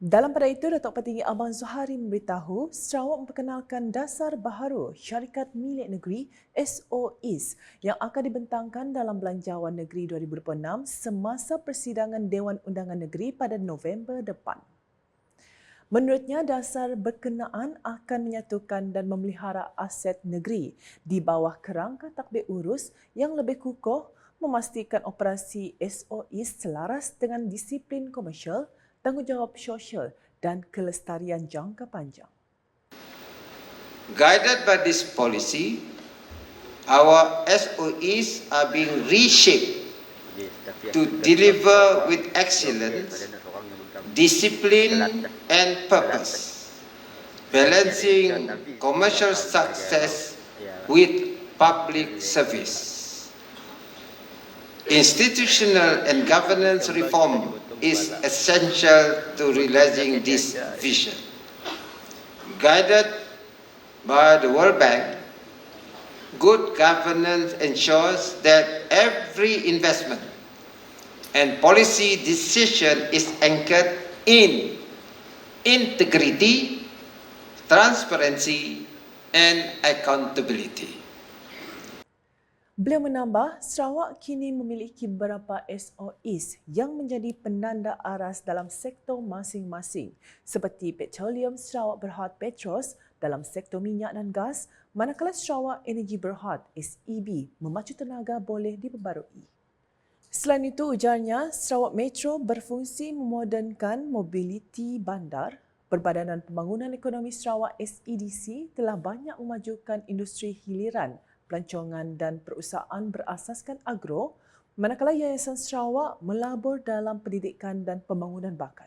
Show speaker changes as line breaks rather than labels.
Dalam pada itu, Datuk Petinggi Abang Zuhari memberitahu Sarawak memperkenalkan dasar baharu syarikat milik negeri SOEs yang akan dibentangkan dalam Belanjawan Negeri 2026 semasa persidangan Dewan Undangan Negeri pada November depan. Menurutnya, dasar berkenaan akan menyatukan dan memelihara aset negeri di bawah kerangka takbir urus yang lebih kukuh memastikan operasi SOEs selaras dengan disiplin komersial tanggungjawab sosial dan kelestarian jangka panjang.
Guided by this policy, our SOEs are being reshaped to deliver with excellence, discipline and purpose, balancing commercial success with public service. Institutional and governance reform is essential to realizing this vision. Guided by the World Bank, good governance ensures that every investment and policy decision is anchored in integrity, transparency, and accountability.
Beliau menambah, Sarawak kini memiliki beberapa SOEs yang menjadi penanda aras dalam sektor masing-masing seperti Petroleum Sarawak Berhad Petros dalam sektor minyak dan gas, manakala Sarawak Energy Berhad SEB memacu tenaga boleh diperbarui. Selain itu, ujarnya Sarawak Metro berfungsi memodernkan mobiliti bandar Perbadanan Pembangunan Ekonomi Sarawak SEDC telah banyak memajukan industri hiliran pelancongan dan perusahaan berasaskan agro, manakala Yayasan Sarawak melabur dalam pendidikan dan pembangunan bakat.